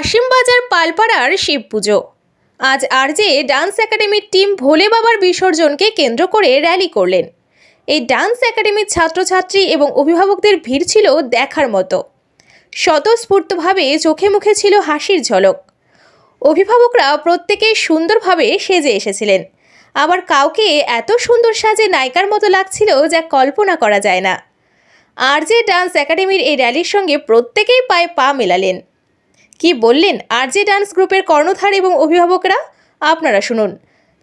কাশিমবাজার পালপাড়ার শিব পুজো। আজ আর আরজে ডান্স একাডেমির টিম ভোলে বাবার বিসর্জনকে কেন্দ্র করে র্যালি করলেন। এই ডান্স একাডেমির ছাত্রছাত্রী এবং অভিভাবকদের ভিড় ছিল দেখার মতো। স্বতঃস্ফূর্তভাবে চোখে মুখে ছিল হাসির ঝলক। অভিভাবকরা প্রত্যেকেই সুন্দরভাবে সেজে এসেছিলেন। আবার কাউকে এত সুন্দর সাজে নায়িকার মতো লাগছিল যা কল্পনা করা যায় না। আরজে ডান্স একাডেমির এই র্যালির সঙ্গে প্রত্যেকেই পায়ে পা মেলালেন। কি বললেন আর আরজে ডান্স গ্রুপের কর্ণধার এবং অভিভাবকরা? আপনারা শুনুন।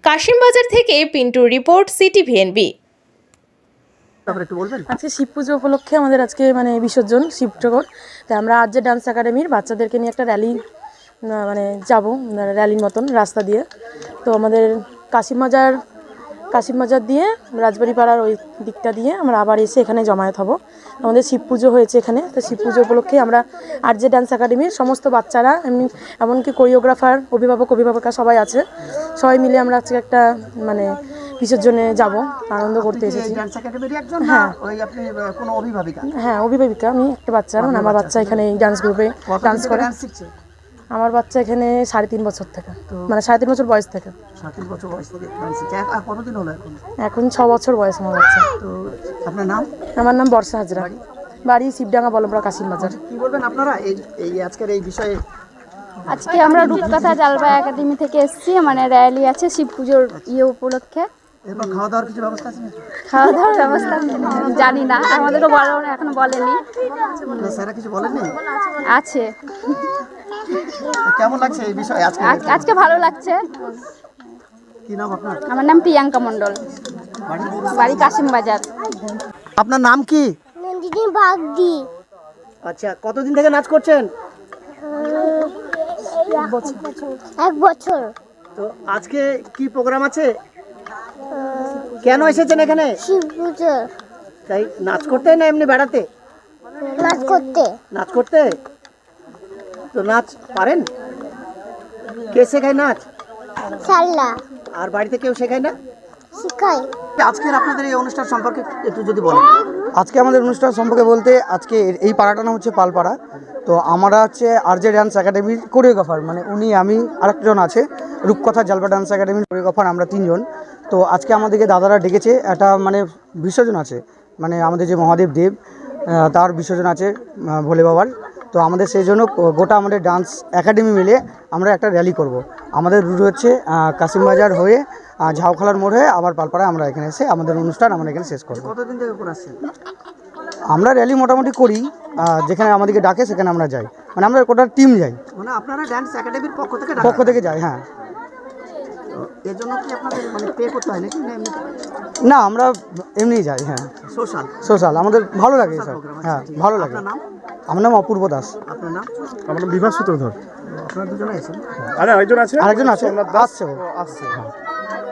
কাশিমবাজার থেকে পিন্টুর রিপোর্ট সিটি ভিএনবি বলবেন? আজকে শিব পুজো উপলক্ষে আমাদের আজকে মানে বিসর্জন শিব ঠাকুর। তাই আমরা আজ যে ডান্স একাডেমির বাচ্চাদেরকে নিয়ে একটা র্যালি মানে যাব র্যালির মতন রাস্তা দিয়ে। তো আমাদের কাশিম বাজার কাশিম বাজার দিয়ে রাজবাড়ি পাড়ার ওই দিকটা দিয়ে আমরা আবার এসে এখানে জমায়েত হব। আমাদের শিব পুজো হয়েছে এখানে। তো শিব পুজো উপলক্ষে আমরা আর যে ডান্স একাডেমির সমস্ত বাচ্চারা এমনি এমনকি কোরিওগ্রাফার অভিভাবক অভিভাবকরা সবাই আছে। সবাই মিলে আমরা আজকে একটা মানে বিসর্জনে যাব। আনন্দ করতে এসেছি। অভিভাবিকা? হ্যাঁ অভিভাবিকা। আমি একটা বাচ্চা আমার বাচ্চা এখানে এই ডান্স গ্রুপে ডান্স করে। আমার বাচ্চা এখানে সাড়ে তিন বছর থেকে। মানে সাড়ে তিন বছর বয়স থেকে। বছর বয়স থেকে ডান্স শিখছে এক- আর কতদিন হলো এখন? এখন ছ বছর বয়স আমার বাচ্চা। তো আপনার নাম? আমার নাম বর্ষা হাজরা। বাড়ি? শিবডাঙ্গা বলমরা কাশিম বাজার। কি বলবেন আপনারা? এই আজকের এই বিষয়ে আজকে আমরা রূপকথা জালবা একাডেমি থেকে এসেছি। মানে র্যালি আছে শিব পুজোর ইয়ে উপলক্ষে। খাওয়া দাওয়ার কিছু ব্যবস্থা আছে খাওয়া দাওয়ার ব্যবস্থা জানি না। আমাদেরও বলা এখনও বলেনি। স্যারা কিছু বলেননি? আছে। কেমন লাগছে এই বিষয়ে আজকে? আজকে ভালো লাগছে। কি নাম আপনার? আমার নাম প্রিয়াঙ্কা মণ্ডল। বাড়ি কাশিম বাজার। আপনার নাম কি? নন্দিনী বাগদি। আচ্ছা কতদিন থেকে নাচ করছেন? এক বছর। তো আজকে কি প্রোগ্রাম আছে? কেন এসেছেন এখানে? শিব পুজো। তাই নাচ করতে না এমনি বেড়াতে? নাচ করতে। নাচ করতে? তো নাচ পারেন? কে শেখায় নাচ? সাল্লা আর বাড়িতে কেউ শেখায় না? শিখাই আজকের আপনাদের এই অনুষ্ঠান সম্পর্কে একটু যদি বলেন। আজকে আমাদের অনুষ্ঠান সম্পর্কে বলতে আজকে এর- এই পাড়াটা নাম হচ্ছে পালপাড়া। তো আমরা হচ্ছে আর আরজে ডান্স একাডেমির কোরিওগ্রাফার মানে উনি আমি আরেকজন আছে রূপকথা জালবা ডান্স একাডেমির কোরিওগ্রাফার আমরা তিনজন। তো আজকে আমাদেরকে দাদারা ডেকেছে একটা মানে বিসর্জন আছে মানে আমাদের যে মহাদেব দেব তার বিসর্জন আছে ভোলে বাবার। তো আমাদের সেই জন্য গোটা আমাদের ডান্স একাডেমি মিলে আমরা একটা র্যালি করব। আমাদের রুট হচ্ছে কাশিমবাজার হয়ে ঝাউখালার মোড় হয়ে আবার পালপাড়ায় আমরা এখানে এসে আমাদের অনুষ্ঠান আমরা এখানে শেষ করব। কতদিন থেকে আমরা র্যালি মোটামুটি করি যেখানে আমাদেরকে ডাকে সেখানে আমরা যাই। মানে আমরা গোটা টিম যাই। মানে আপনারা ডান্স একাডেমির পক্ষ থেকে পক্ষ থেকে যাই হ্যাঁ। এর জন্য কি আপনাদের মানে পে করতে হয় নাকি না এমনি না আমরা এমনিই যাই হ্যাঁ। সোশ্যাল সোশ্যাল আমাদের ভালো লাগে সব হ্যাঁ ভালো লাগে। আপনার নাম? আমার নাম অপূর্ব দাস। আপনার নাম? আমার নাম বিভাস সূত্রধর। আপনারা দুজনে আরে আরেকজন আছে? আরেকজন আছে। আসছে ও। আসছে।